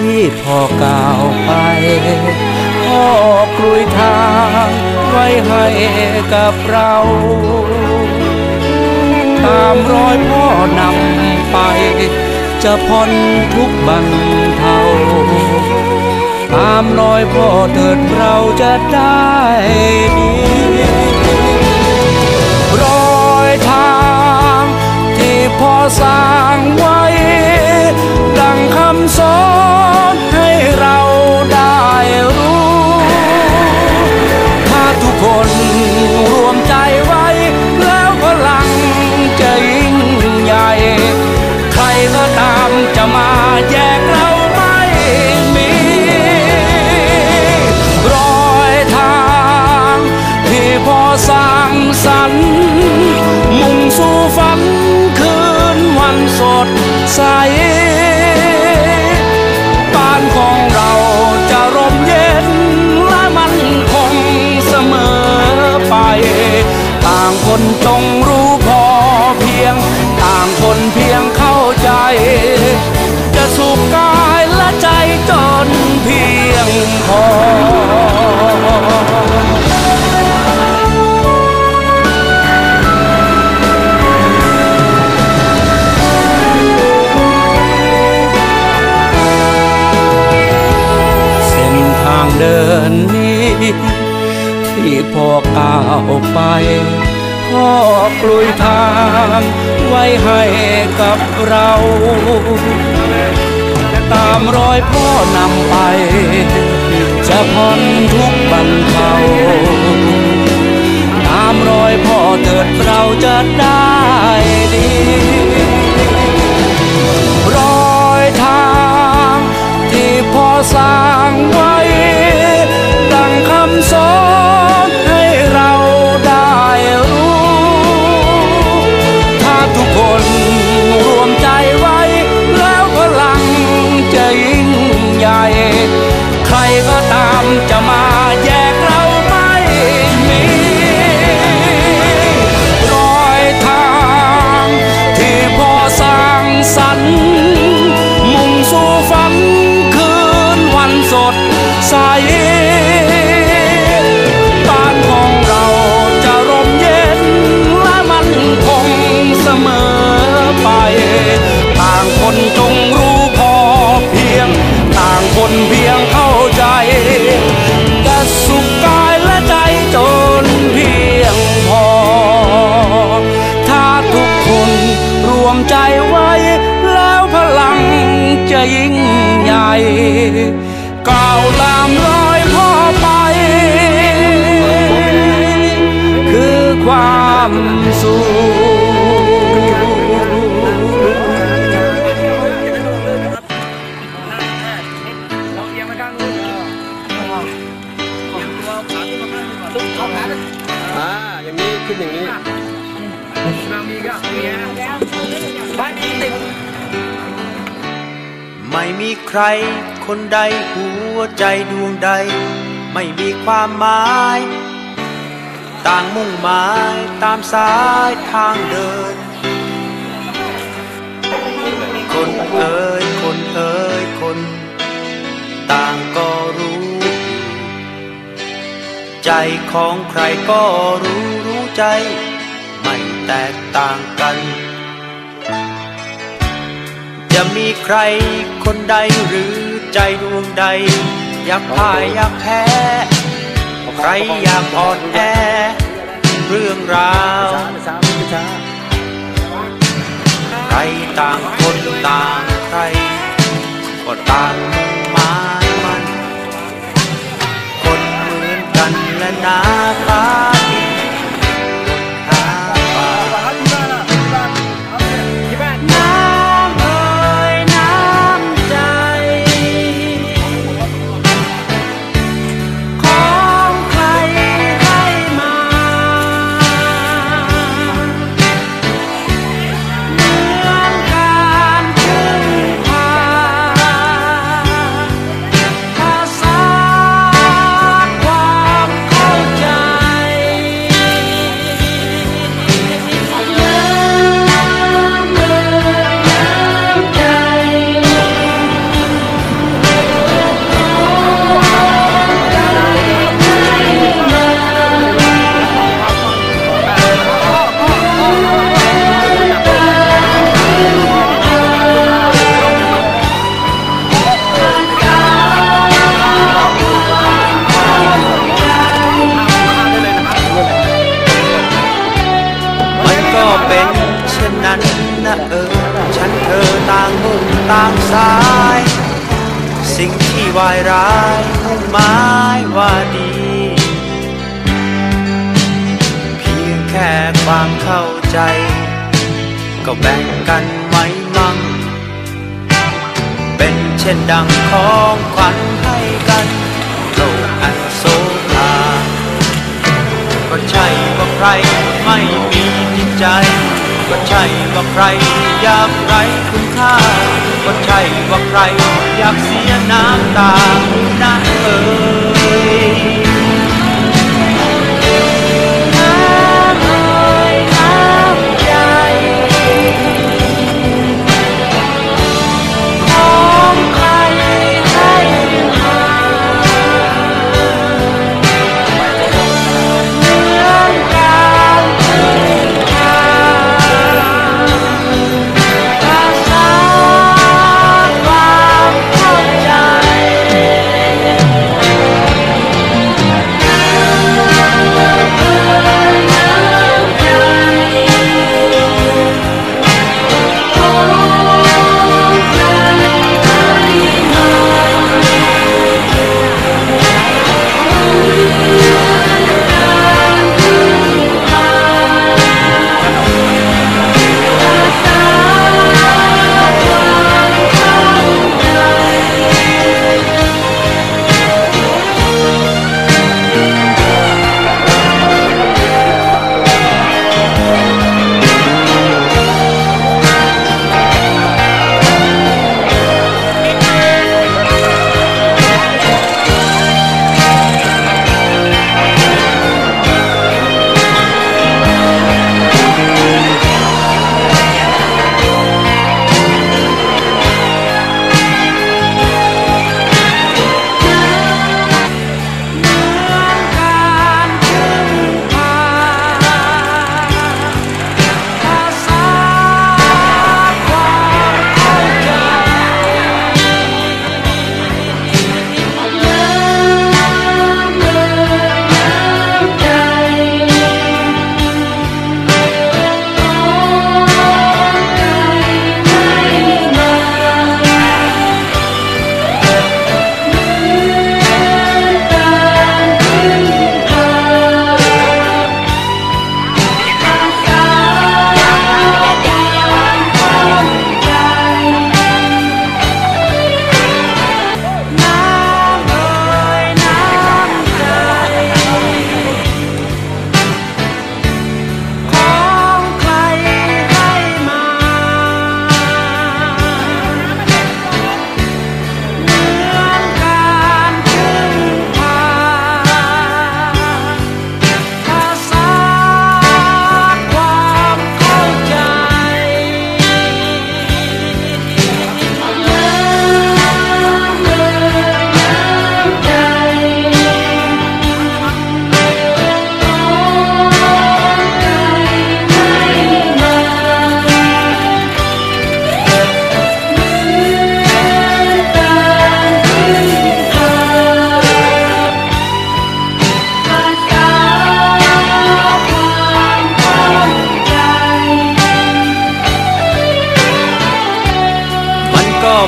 ที่พ่อก้าวไปพ่อกลุยทางไว้ให้กับเราตามรอยพ่อนำไป จะพ้นทุกบันเทาตามรอยพ่อเถิดเราจะได้ดีรอยทางที่พ่อสร้างไว้ สดใสบ้านของเราจะร่มเย็นและมันคงเสมอไป ต่างคนจงรู้พอเพียง ต่างคนเพียงเข้าใจ จะสุขกายและใจจนเพียงพอ อกลุยทางไว้ให้กับเรา ตามรอยพ่อนำไป จะพ้นทุกบัน ก้าวตามรอยพ่อไป คือความสุขอ่าอย่างนี้ขึ้นอย่างนี้ขึ้นอย่างนี้มามีก็เไม่มีใครคนใดหัวใจดวงใด ไม่มีความหมาย ต่างมุ่งหมายตามสายทางเดิน คนเอ่ยคนเอ่ยคน ต่างก็รู้อยู่ใจของใครก็รู้รู้ใจ ไม่แตกต่างกัน จะมีใครคนใดหรือใจดวงใด อยากพ่ายอยากแพ้ ใครอยากอ่อนแอ เรื่องราวใครต่างคนต่างใคร ก็ต่าง นะเออ ฉันเธอต่างมุ่งต่างสาย สิ่งที่วายร้ายมุ่งหมายว่าดี เพียงแค่ความเข้าใจ ก็แบ่งกันไหมมั่ง เป็นเช่นดังของขวัญให้กันโลกอันโซภาก็ใช่ว่าใครไม่มีจิตใจ ก็ใช่ว่าใครอยากไรคุณค่าก็ใช่ว่าใครอยากเสียน้ำตานะเอ่ย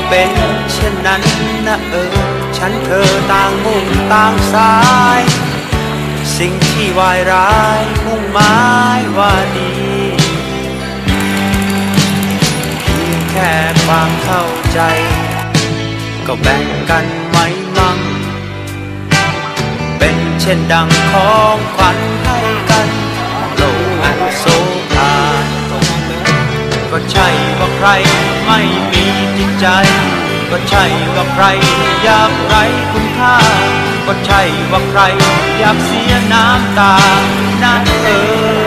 เป็นเช่นนั้นนะเออ ฉันเธอต่างมุ่งต่างสาย สิ่งที่วายร้ายมุ่งหมายว่าดีเพียงแค่ความเข้าใจ ก็แบ่งกันไหมมั่ง เป็นเช่นดังของขวัญให้กันโลกอันโซ ก็ใช่ว่าใครไม่มีจิตใจ ก็ใช่ว่าใครอยากไรคุณค่า ก็ใช่ว่าใครอยากเสียน้ำตานั่นเออ